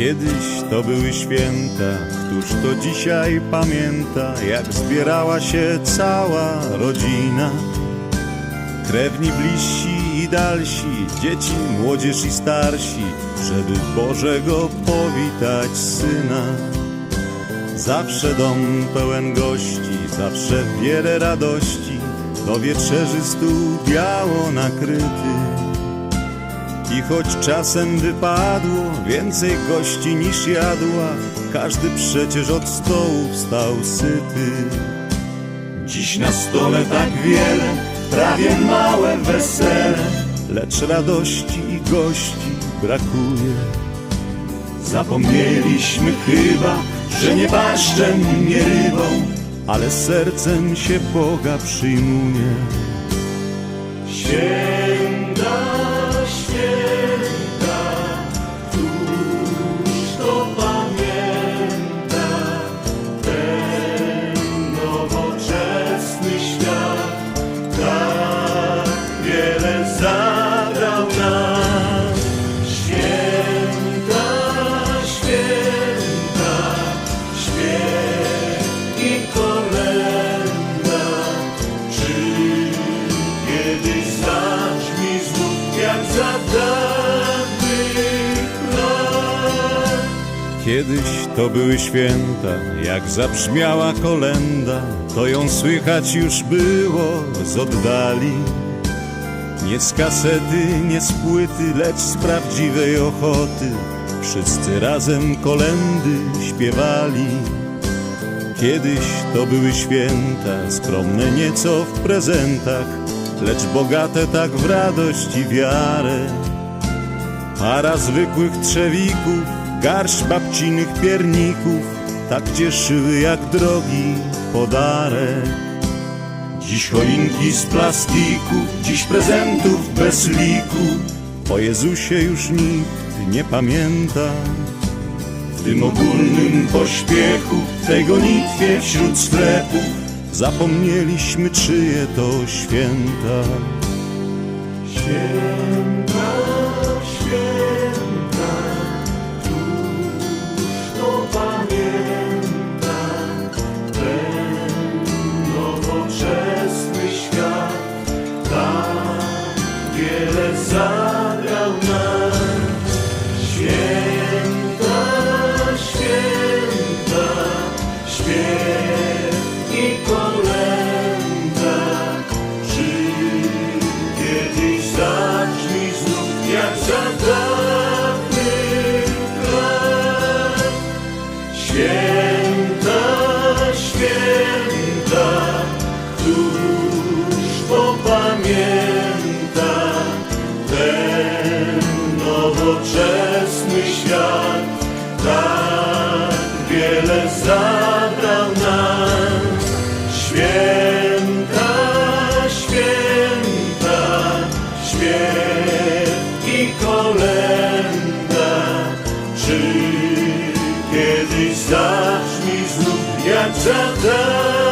Kiedyś to były święta, któż to dzisiaj pamięta, jak zbierała się cała rodzina. Krewni bliżsi i dalsi, dzieci, młodzież i starsi, żeby Bożego powitać syna. Zawsze dom pełen gości, zawsze wiele radości, do wieczerzy stół biało nakryty. I choć czasem wypadło więcej gości niż jadła, każdy przecież od stołu wstał syty. Dziś na stole tak wiele, prawie małe wesele, lecz radości i gości brakuje. Zapomnieliśmy chyba, że nie paszczem, nie rybą, ale sercem się Boga przyjmuje. Święta, Kiedyś to były święta, jak zabrzmiała kolenda, to ją słychać już było z oddali. Nie z kasety, nie z płyty, lecz z prawdziwej ochoty. Wszyscy razem kolendy śpiewali. Kiedyś to były święta, skromne nieco w prezentach, lecz bogate tak w radość i wiarę. Para zwykłych trzewików, garść babcinych pierników, tak cieszyły jak drogi podarek. Dziś choinki z plastiku, dziś prezentów bez liku. O Jezusie już nikt nie pamięta. W tym ogólnym pośpiechu, w tej gonitwie wśród sklepów, zapomnieliśmy czyje to. Święta, święta, zagrał nam. Święta, święta, śpiew ten nowoczesny świat, tak wiele zabrał nam. Święta, święta, śpiew i kolenda, czy kiedyś zabrzmi znów jak dawnych